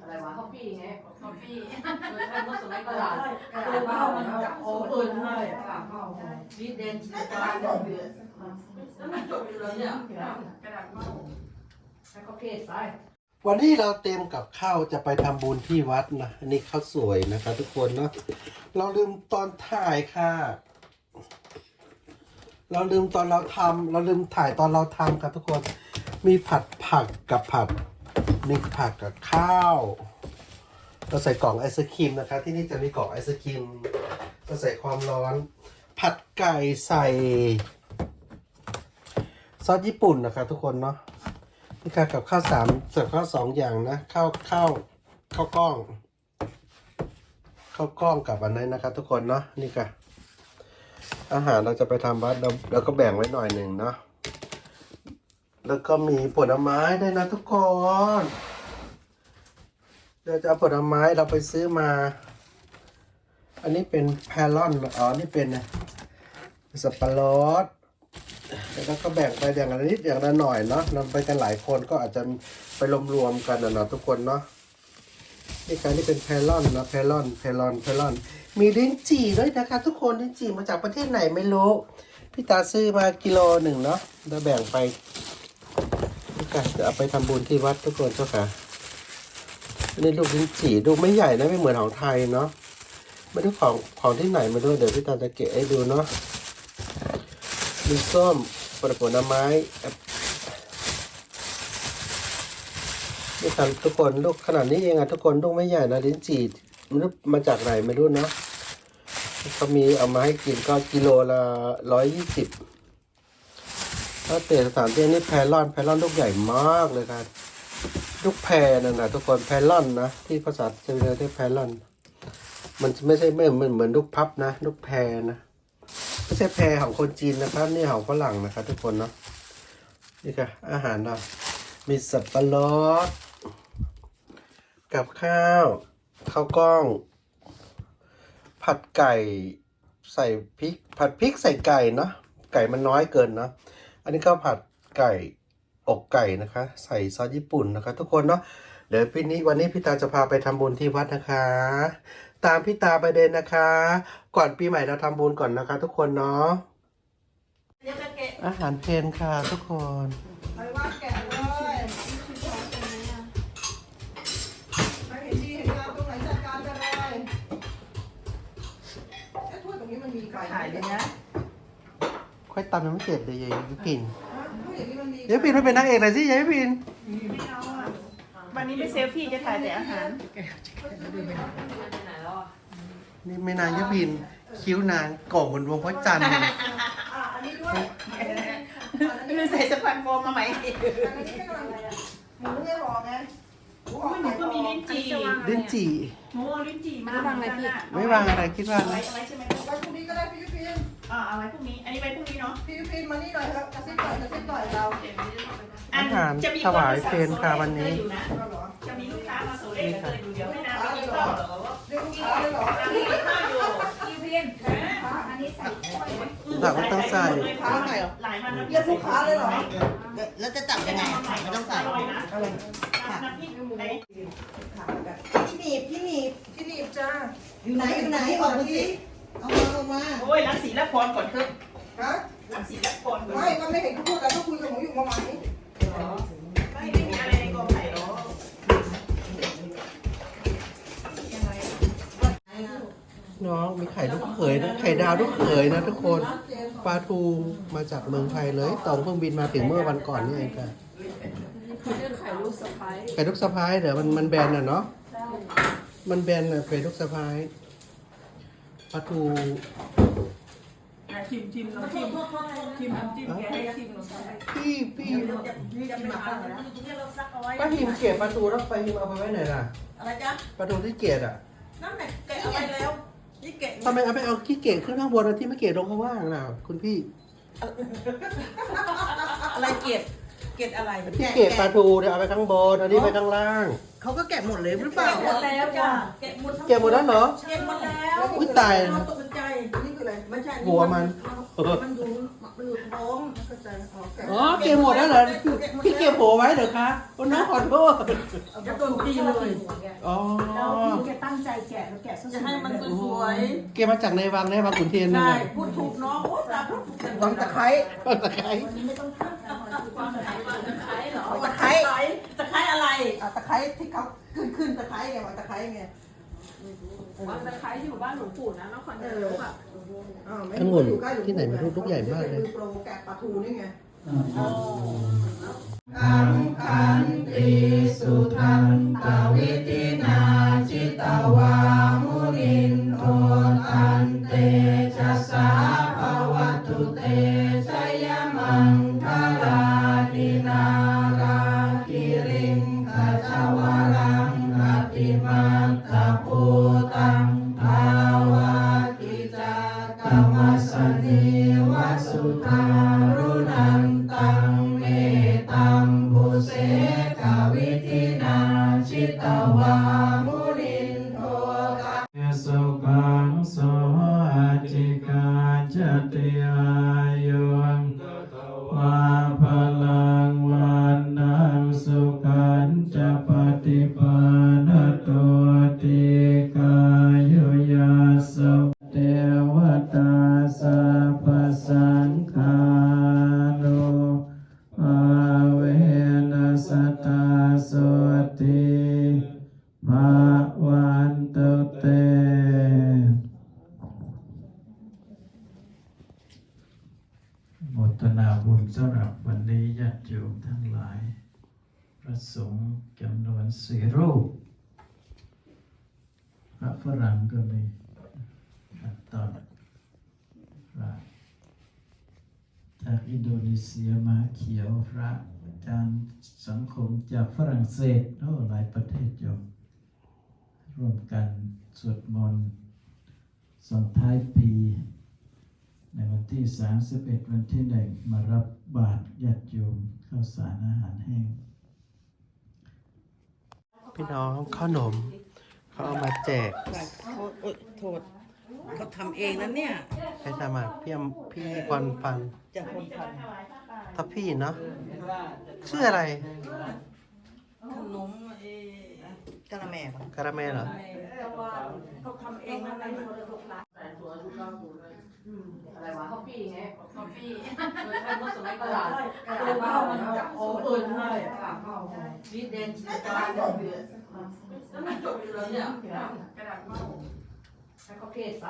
อะไรวะคอฟฟี่ไงคอฟฟี่เออใช่เมื่อสมัยกก่ระอนดาษกระดาษเป้ามันกับโอ้เอิญให้นี่เด่นกระดาษดอกเดือดแล้วมันจบอยู่แล้วเนี่ยกระดาษเมาแล้วก็เพศไปวันนี้เราเตรียมกับข้าวจะไปทำบุญที่วัดนะอันนี้ข้าวสวยนะคะทุกคนเนาะเราลืมตอนถ่ายค่ะ เราลืมตอนเราทำเราลืมถ่ายตอนเราทำครับทุกคน มีผัดผักกับผัด มีผักกับข้าว เราใส่กล่องไอศครีมนะคะ ที่นี่จะมีกล่องไอศครีมเราใส่ความร้อน ผัดไก่ใส่ซอสญี่ปุ่นนะคะทุกคนเนาะนี่ค่ะกับข้าวสามเสิร์ฟข้าวสองอย่างนะข้าวข้าวข้าวกล้องข้าวกล้องกับอันนั้นะครับทุกคนเนาะนี่ค่ะอาหารเราจะไปทำวัดเราเราก็แบ่งไว้หน่อยหนึ่งเนาะ แล้วก็มีผลไม้ด้วยนะทุกคนเราจะเอาผลไม้เราไปซื้อมา อันนี้เป็นแพลอนอ๋อนี่เป็นสับปะรดแล้วก็แบ่งไปอย่างละนิดอย่างละหน่อยเนาะนำไปกันหลายคนก็อาจจะไปรวมๆกันนะเนาะทุกคนเนาะนี่การนี่เป็นแพลอนนะแพลอนแพลอนแพลอน มีลิ้นจี่ด้วยนะคะ ทุกคนลิ้นจี่มาจากประเทศไหนไม่รู้พี่ตาซื้อมากิโลหนึ่งเนาะแล้วแบ่งไป นี่ค่ะจะเอาไปทำบุญที่วัดทุกคนเจ้าค่ะนนี้ลูกลิ้นจี่ดูไม่ใหญ่นะไม่เหมือนของไทยเนาะไม่รู้ของของที่ไหนไม่รู้เดี๋ยวพี่ตาจะเกะให้ดูเนาะมีส้มผลผลไม้นี่ครับทุกคนลูกขนาดนี้เองอะทุกคนลูกไม่ใหญ่นะลิ้นจี่มันมาจากไหนไม่รู้เนาะเขามีเอามาให้กินก็กิโลละร้อยยี่สิบ ถ้าเตะสถานที่นี่แพลอนแพลอนลูกใหญ่มากเลยครับลูกแพรนั่นนะทุกคนแพลอนนะที่ภาษาจีนเรียกแพลอน มันไม่ใช่ไม่เหมือนเหมือนลูกพับนะลูกแพรนะไม่ใช่แพรของคนจีนนะครับ นี่ของฝรั่งนะครับทุกคนเนาะนี่ค่ะอาหารเรามีสับปะรดกับข้าวข้าวกล้อง ผัดไก่ใส่พริก ผัดพริกใส่ไก่เนาะไก่มันน้อยเกินเนาะ อันนี้ก็ผัดไก่อกไก่นะคะ ใส่ซอสญี่ปุ่นนะคะ ทุกคนเนาะเดี๋ยวพี่นี้วันนี้พี่ตาจะพาไปทำบุญที่วัดนะคะ ตามพี่ตาไปเดินนะคะ ก่อนปีใหม่เราทำบุญก่อนนะคะ ทุกคนเนาะเดี๋ยวจะแกะอาหารเพลนค่ะทุกคนไปว่าแกะเลยไปเห็นดีเห็นงามตรงไหนจัดการกันเลยไอ้ถ้วยตรงนี้มันมีไก่ถ่ายเลยนะ ค่อยตำยังไม่เสร็จเลยยายยุพินถ้วยอย่างนี้มันมียายพินไม่เป็นนางเอกเลยสิยายพินไม่เอาอะวันนี้ไม่เซลฟี่จะถ่ายแต่อาหารไปไหนแล้วอะนี่ไม่นางยายพินคิ้วนางโก่งบนดวงพระจันทร์อะอันนี้ด้วยไม่รู้ใส่สะพานโฟมมาไหมอันนี้ให้กำลังใจอะหมูไม่รอไงหมูออกหนูก็มีลิ้นจี่ลิ้นจี่หมูเอาลิ้นจี่มาเหมือนกันน่ะไม่วางอะไรคิดว่าเอาไงไว้เอาไว้ใช่ไหมไว้พรุ่งนี้ก็ได้พี่ยุพิน อ่าเอาไว้พรุ่งนี้ อันนี้ไว้พรุ่งนี้เนาะพี่ยุพินมานี่หน่อยครับกระซิบหน่อยกระซิบหน่อยเราอาหารถวายเพลนค่ะวันนี้เราเหรอจะมีลูกค้ามาโซเล่กันเลยอยู่เดี๋ยวให้น้ำไปกินข้าวเหรอเรียกลูกค้าเลยเหรอน้ำไปกินข้าวอยู่พี่เพียนอันนี้ใส่ถ้วยผักไม่ต้องใส่หลายวันแล้วเรียกลูกค้าเลยเหรอแล้วจะตักยังไงไม่ต้องใส่อร่อยนะอะไรน้ำพริกไอ้ที่หนีบที่หนีบที่หนีบจ้าอยู่ไหนอยู่ไหนออกมาสิ เอามาออกมาโอ้ยรักศีลพรก่อนเถอะฮะรักศีลพรก่อนไม่ก็ไม่เห็นเขาพูดกันก็คุยกับหนูอยู่เมื่อวานนี้ไม่ได้มีอะไรในกองไผ่หรอกยังไงน้องมีไข่ลูกเขยนะไข่ดาวลูกเขยนะทุกคนปลาทูมาจากเมืองไทยเลยตองเครื่องบินมาถึงเมื่อวันก่อนนี่เองค่ะเขาเรียกไข่ลูกสะพ้ายไข่ลูกสะพ้ายเดี๋ยวมันมันแบนอะเนาะมันแบนอะไข่ลูกสะพ้าย ปลาทูชิมชิมลองชิมชิมน้ำจิ้มแกให้ชิมลองชิมพี่พี่จะมาข้างนะป้าหิมเกลียดปลาทูแล้วป้าหิมเอาไปไว้ไหนล่ะอะไรจ๊ะปลาทูที่เกลียดอะนั่นแหละแกะเอาไปแล้วนี่แกะทำไมเอาไปเอาที่เกลียดขึ้นข้างบนแล้วที่ไม่เกลียดลงข้างล่างล่ะคุณพี่อะไรเก็บ เกล็ดอะไรที่เก็บปลาทูเนี่ยเอาไปข้างบนอันนี้ไปข้างล่าง เขาก็แกะหมดเลยหรือเปล่า หมดแล้วจ้ะเก็บหมดเก็บหมดแล้วเหรอ เก็บหมดแล้วอุ้ยตาย เราตกใจนี่คืออะไรไม่ใช่หัวมัน มันอยู่มันอยู่ท้องเข้าใจอ๋อแกะอ๋อเก็บหมดแล้วเหรอพี่เก็บหัวไว้เหรอคะโอ้น้องขอโทษจะโดนตีเลยอ๋อแล้วพี่แกตั้งใจแกะแล้วแกะสวยๆจะให้มันสวยเก็บมาจากในวังในวังขุนเทียนๆนั่นใช่แหละพูดถูกเนาะโอ้ตาพูดถูกจังวางตะไคร้ต้นตะไคร้เอา ตะไคร้ตะไคร้อะไรเอาตะไคร้ที่เขาขึ้นขึ้นตะไคร้ไงวางตะไคร้ไงวันตะไคร้อยู่บ้านหลวงปู่นะนครนายกอะอ้าวไม่ทั้งหมดอยู่ใกล้ลูกที่ไหนไม่รู้ลูกใหญ่มากเลยโปรแกะปลาทูนี่ไงอังคันติสุทันตวิตินาจิตวามุนินโทตันเตจะสาภวตุเตชยมัง สุทารุนันตังเมตังบุเสกวิธินาชิตวามุนินโทกะสุขังโสอาจิกาจติอายุ ทนาบุญสำหรับวันนี้ญาติโยมทั้งหลาย พระสงฆ์จำนวนสี่รูป พระฝรั่งก็มีตอนพระจากอินโดนีเซียมาเขียวพระอาจารย์สังคมจากฝรั่งเศสโอ้หลายประเทศโยมร่วมกันสวดมนต์ส่งท้ายปี ในวันที่ 31 วันที่หนึ่งมารับบาตรญาติโยมข้าวสารอาหารแห้ง พี่น้องขนมเขาเอามาแจกโอ๊ยโทษเขาทำเองนะเนี่ยใครทำอะพี่อำพี่ควันฟันจากคนททับพี่เนาะชื่ออะไรำขนมเอ่อกะละแม่ปะการาเมลเหรอ เขาทำเองนะนั่นน่ะ อะไรวะคอฟฟี่ไงคอฟฟี่เออใช่เมื่อสมัยก่อนเออเมามันจับโอ้เอิญให้นี่เด่นจัดการแล้วมันจบอยู่แล้วเนี่ยกระดาษเมาแล้วก็เพจไป